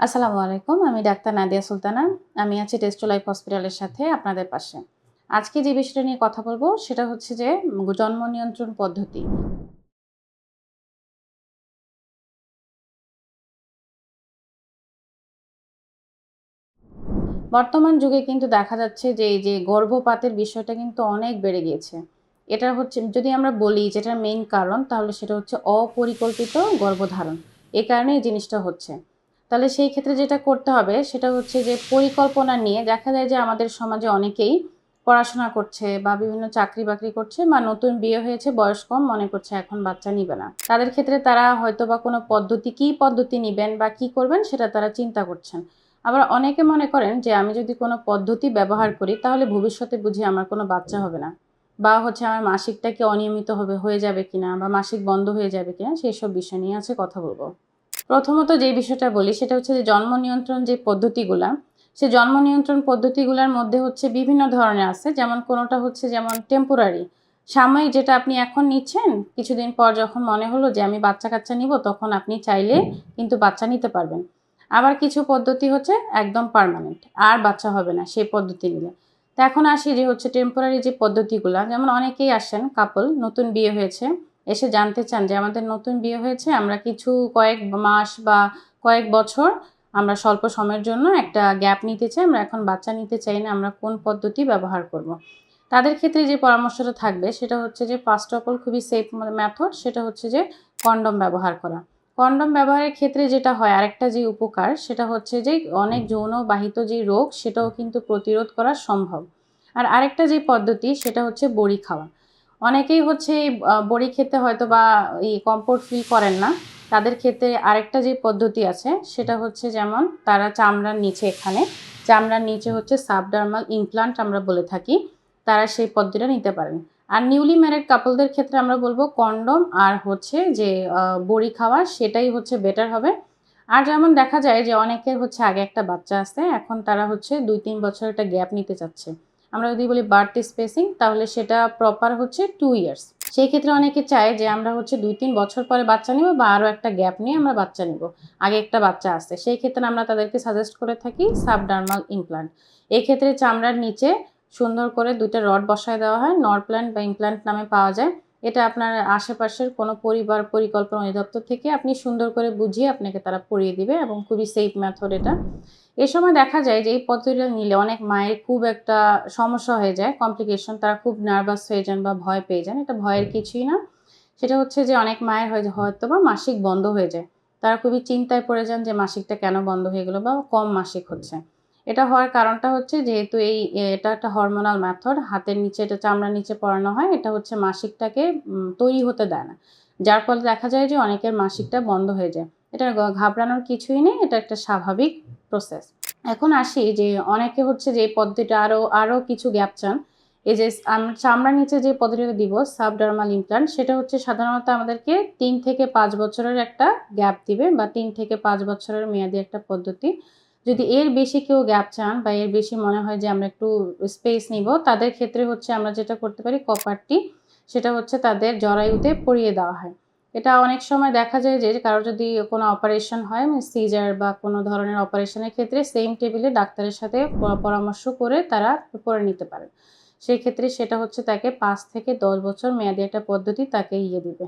আসসালামু আলাইকুম, আমি ডাক্তার নাদিয়া সুলতানা। আমি আছি টেস্টো লাইফ হসপিটালের সাথে আপনাদের পাশে। আজকে যে বিষয়টা নিয়ে কথা বলব, সেটা হচ্ছে যে জন্ম নিয়ন্ত্রণ পদ্ধতি। বর্তমান যুগে কিন্তু দেখা যাচ্ছে যে, এই যে গর্ভপাতের বিষয়টা কিন্তু অনেক বেড়ে গিয়েছে। এটা হচ্ছে, যদি আমরা বলি যেটা মেইন কারণ, তাহলে সেটা হচ্ছে অপরিকল্পিত গর্ভধারণ। এই কারণে এই জিনিসটা হচ্ছে। তাহলে সেই ক্ষেত্রে যেটা করতে হবে, সেটা হচ্ছে যে পরিকল্পনা নিয়ে দেখা যায় যে আমাদের সমাজে অনেকেই পড়াশোনা করছে বা বিভিন্ন চাকরি বাকরি করছে বা নতুন বিয়ে হয়েছে, বয়স কম, মনে করছে এখন বাচ্চা নিবে না। তাদের ক্ষেত্রে তারা হয়তো বা কোনো পদ্ধতি, কী পদ্ধতি নেবেন বা কি করবেন সেটা তারা চিন্তা করছেন। আবার অনেকে মনে করেন যে আমি যদি কোনো পদ্ধতি ব্যবহার করি, তাহলে ভবিষ্যতে বুঝি আমার কোনো বাচ্চা হবে না। বা হচ্ছে আমার মাসিকটা কি অনিয়মিত হবে, হয়ে যাবে কিনা বা মাসিক বন্ধ হয়ে যাবে কিনা সেই সব বিষয় নিয়ে আছে কথা বলব। প্রথমত যে বিষয়টা বলি, সেটা হচ্ছে যে জন্ম নিয়ন্ত্রণ যে পদ্ধতিগুলা, সে জন্ম নিয়ন্ত্রণ পদ্ধতিগুলোর মধ্যে হচ্ছে বিভিন্ন ধরনের আছে। যেমন কোনোটা হচ্ছে যেমন টেম্পোরারি সাময়িক যেটা আপনি এখন নিচ্ছেন, কিছুদিন পর যখন মনে হলো যে আমি বাচ্চা কাচ্চা নিব, তখন আপনি চাইলে কিন্তু বাচ্চা নিতে পারবেন। আবার কিছু পদ্ধতি হচ্ছে একদম পার্মানেন্ট আর বাচ্চা হবে না সেই পদ্ধতি নিলে। তো এখন আসি যে হচ্ছে টেম্পোরারি যে পদ্ধতিগুলো, যেমন অনেকেই আসেন কাপল নতুন বিয়ে হয়েছে এসে জানতে চান যে আমাদের নতুন বিয়ে হয়েছে, আমরা কিছু কয়েক মাস বা কয়েক বছর আমরা স্বল্প সময়ের জন্য একটা গ্যাপ নিতে চাই, আমরা এখন বাচ্চা নিতে চাই না, আমরা কোন পদ্ধতি ব্যবহার করব। তাদের ক্ষেত্রে যে পরামর্শটা থাকবে সেটা হচ্ছে যে ফার্স্ট অফ অল খুবই সেফ মেথড সেটা হচ্ছে যে কন্ডম ব্যবহার করা। কন্ডম ব্যবহারের ক্ষেত্রে যেটা হয়, আরেকটা যে উপকার সেটা হচ্ছে যে অনেক যৌনবাহিত যে রোগ সেটাও কিন্তু প্রতিরোধ করা সম্ভব। আর আরেকটা যে পদ্ধতি সেটা হচ্ছে বড়ি খাওয়া। অনেকেই হচ্ছে বড়ি খেতে হয়তো বা এই কমফোর্ট ফিল করেন না। তাদের ক্ষেত্রে আরেকটা যে পদ্ধতি আছে, সেটা হচ্ছে যেমন তারা চামড়ার নিচে এখানে, চামড়ার নিচে হচ্ছে সাবডার্মাল ইমপ্লান্ট আমরা বলে থাকি, তারা সেই পদ্ধতিটা নিতে পারেন। আর নিউলি ম্যারিড কাপলদের ক্ষেত্রে আমরা বলব কন্ডম আর হচ্ছে যে বড়ি খাওয়া, সেটাই হচ্ছে বেটার হবে। আর যেমন দেখা যায় যে অনেকের হচ্ছে আগে একটা বাচ্চা আছে, এখন তারা হচ্ছে দুই তিন বছর একটা গ্যাপ নিতে চাচ্ছে। আমরা যদি বলি বার্থ স্পেসিং তাহলে সেটা প্রপার হচ্ছে টু ইয়ার্স সেই ক্ষেত্রে অনেকে চায় যে আমরা হচ্ছে দুই তিন বছর পরে বাচ্চা নিব বা আরও একটা গ্যাপ নিয়ে আমরা বাচ্চা নিব। আগে একটা বাচ্চা আসছে সেই ক্ষেত্রে আমরা তাদেরকে সাজেস্ট করে থাকি সাবডার্মাল ইমপ্লান্ট এক্ষেত্রে ক্ষেত্রে চামড়ার নিচে সুন্দর করে দুইটা রড বসায় দেওয়া হয় নর প্ল্যান্ট বা ইমপ্ল্যান্ট নামে পাওয়া যায়। এটা আপনার আশেপাশের কোনো পরিবার, পরিকল্পনা অধিদপ্তর থেকে আপনি সুন্দর করে বুঝিয়ে আপনাকে তারা পড়িয়ে দিবে এবং খুবই সেফ মেথড এটা। এ সময় দেখা যায় যে এই পদ্ধতিটা নিলে অনেক মায়ের খুব একটা সমস্যা হয়ে যায় কমপ্লিকেশন তারা খুব নার্ভাস হয়ে যান বা ভয় পেয়ে যান। এটা ভয়ের কিছুই না। সেটা হচ্ছে যে অনেক মায়ের হয় হয়তো বা মাসিক বন্ধ হয়ে যায়। তারা খুবই চিন্তায় পড়ে যান যে মাসিকটা কেন বন্ধ হয়ে গেলো বা কম মাসিক হচ্ছে। এটা হওয়ার কারণটা হচ্ছে যেহেতু এই এটা একটা হরমোনাল ম্যাথড হাতের নিচে এটা চামড়ার নিচে পড়ানো হয়, এটা হচ্ছে মাসিকটাকে তৈরি হতে দেয় না। যার ফলে দেখা যায় যে অনেকের মাসিকটা বন্ধ হয়ে যায়। এটা ঘাবড়ানোর কিছুই নেই, এটা একটা স্বাভাবিক প্রসেস এখন আসি যে অনেকে হচ্ছে যে এই পদ্ধতিটা আরও আরও কিছু গ্যাপ চান। এই যে চামড়ার নিচে যে পদ্ধতিটা দিব সাবডার্মাল ইমপ্লান্ট সেটা হচ্ছে সাধারণত আমাদেরকে তিন থেকে পাঁচ বছরের একটা গ্যাপ দিবে বা তিন থেকে পাঁচ বছরের মেয়াদি একটা পদ্ধতি। যদি এর বেশি কেউ গ্যাপ চান বা এর বেশি মনে হয় যে আমরা একটু স্পেস নিব, তাদের ক্ষেত্রে হচ্ছে আমরা যেটা করতে পারি কপারটি, সেটা হচ্ছে তাদের জরায়ুতে পরিয়ে দেওয়া হয়। এটা অনেক সময় দেখা যায় যে কারও যদি কোনো অপারেশন হয় সিজার বা কোনো ধরনের অপারেশনের ক্ষেত্রে সেম টেবিলে ডাক্তারের সাথে পরামর্শ করে তারা করে নিতে পারে সেই ক্ষেত্রে সেটা হচ্ছে তাকে পাঁচ থেকে দশ বছর মেয়াদি একটা পদ্ধতি তাকে ইয়ে দিবে।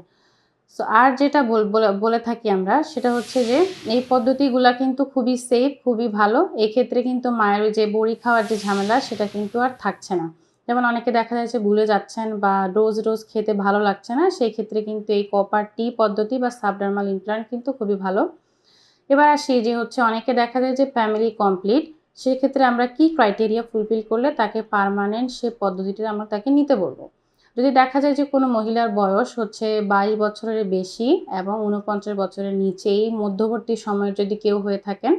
সো আর যেটা বল- থাকি আমরা, সেটা হচ্ছে যে, এই পদ্ধতিগুলা কিন্তু খুবই সেফ খুবই ভালো। এক্ষেত্রে কিন্তু মায়ের যে বড়ি খাওয়ার যে ঝামেলা, সেটা কিন্তু আর থাকছে না। যেমন অনেকে দেখা যাচ্ছে ভুলে যাচ্ছেন বা রোজ রোজ খেতে ভালো লাগছে না, সেই ক্ষেত্রে কিন্তু এই কপার টি পদ্ধতি বা সাবডার্মাল ইমপ্লান্ট কিন্তু খুবই ভালো। এবার আসি যে হচ্ছে, অনেকে দেখা যায় যে ফ্যামিলি কমপ্লিট সেক্ষেত্রে আমরা কি ক্রাইটেরিয়া ফুলফিল করলে তাকে পার্মানেন্ট সে পদ্ধতিটা আমরা তাকে নিতে বলব? যদি দেখা যায় যে কোনো মহিলার বয়স হচ্ছে বাইশ বছরের বেশি এবং উনপঞ্চাশ বছরের নিচেই মধ্যবর্তী সময়ের যদি কেউ হয়ে থাকেন,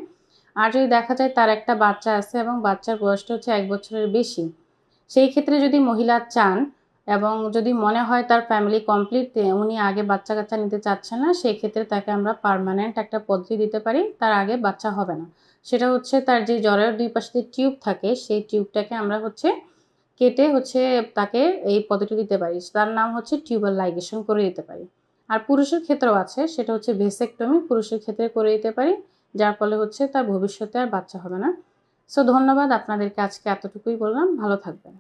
আর যদি দেখা যায় তার একটা বাচ্চা আছে এবং বাচ্চার বয়সটা হচ্ছে এক বছরের বেশি, সেই ক্ষেত্রে যদি মহিলা চান এবং যদি মনে হয় তার ফ্যামিলি কমপ্লিট উনি আগে বাচ্চা কাচ্চা নিতে চাচ্ছেন না, সেই ক্ষেত্রে তাকে আমরা পার্মানেন্ট একটা পদ্ধতি দিতে পারি, তার আগে বাচ্চা হবে না। সেটা হচ্ছে তার যে জ্বরের দুই পাশে যে টিউব থাকে, সেই টিউবটাকে আমরা হচ্ছে কেটে হচ্ছে তাকে এই পদ্ধতি দিতে পারি। তার নাম হচ্ছে টিউবার লাইগেশন করে দিতে পারি। আর পুরুষের ক্ষেত্রেও আছে, সেটা হচ্ছে ভেসেকটমি, পুরুষের ক্ষেত্রে করে দিতে পারি, যার ফলে হচ্ছে তার ভবিষ্যতে আর বাচ্চা হবে না। সো, ধন্যবাদ আপনাদেরকে আজকে এতটুকুই বললাম। ভালো থাকবেন।